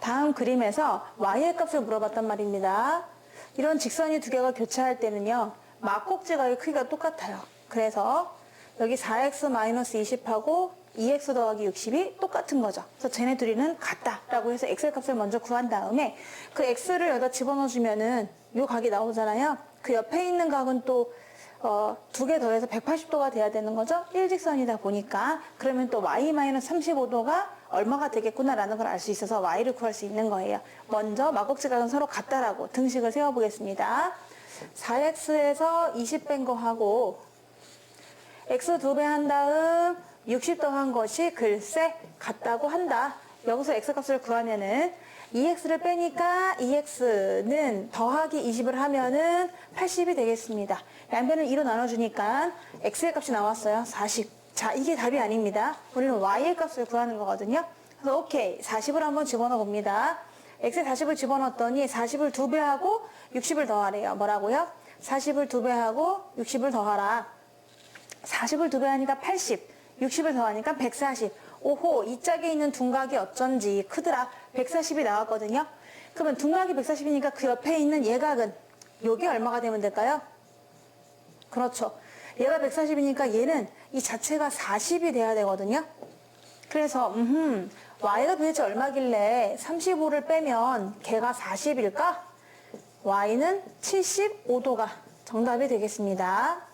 다음 그림에서 y의 값을 물어봤단 말입니다. 이런 직선이 두 개가 교차할 때는요. 막곡지각의 크기가 똑같아요. 그래서 여기 4x-20하고 2x 더하기 60이 똑같은 거죠. 그래서 쟤네 둘이는 같다라고 해서 x의 값을 먼저 구한 다음에 그 x를 여기다 집어넣어주면은 요 각이 나오잖아요. 그 옆에 있는 각은 또 어, 두 개 더해서 180도가 돼야 되는 거죠. 일직선이다 보니까 그러면 또 y-35도가 얼마가 되겠구나라는 걸 알 수 있어서 y를 구할 수 있는 거예요. 먼저 막곡지각은 서로 같다라고 등식을 세워보겠습니다. 4x에서 20 뺀 거 하고 x 두 배 한 다음 60 더한 것이 글쎄 같다고 한다. 여기서 x 값을 구하면은 2x를 빼니까 2x는 더하기 20을 하면은 80이 되겠습니다. 양변을 2로 나눠주니까 x의 값이 나왔어요. 40. 자, 이게 답이 아닙니다. 우리는 y의 값을 구하는 거거든요. 그래서 오케이. 40을 한번 집어넣어 봅니다. x에 40을 집어넣었더니 40을 두 배하고 60을 더하래요. 뭐라고요? 40을 두 배하고 60을 더하라. 40을 두배 하니까 80, 60을 더하니까 140. 오호, 이 짝에 있는 둔각이 어쩐지 크더라. 140이 나왔거든요. 그러면 둔각이 140이니까 그 옆에 있는 예각은 요게 얼마가 되면 될까요? 그렇죠. 얘가 140이니까 얘는 이 자체가 40이 돼야 되거든요. 그래서 음, y가 도대체 얼마길래 35를 빼면 걔가 40일까? y는 75도가 정답이 되겠습니다.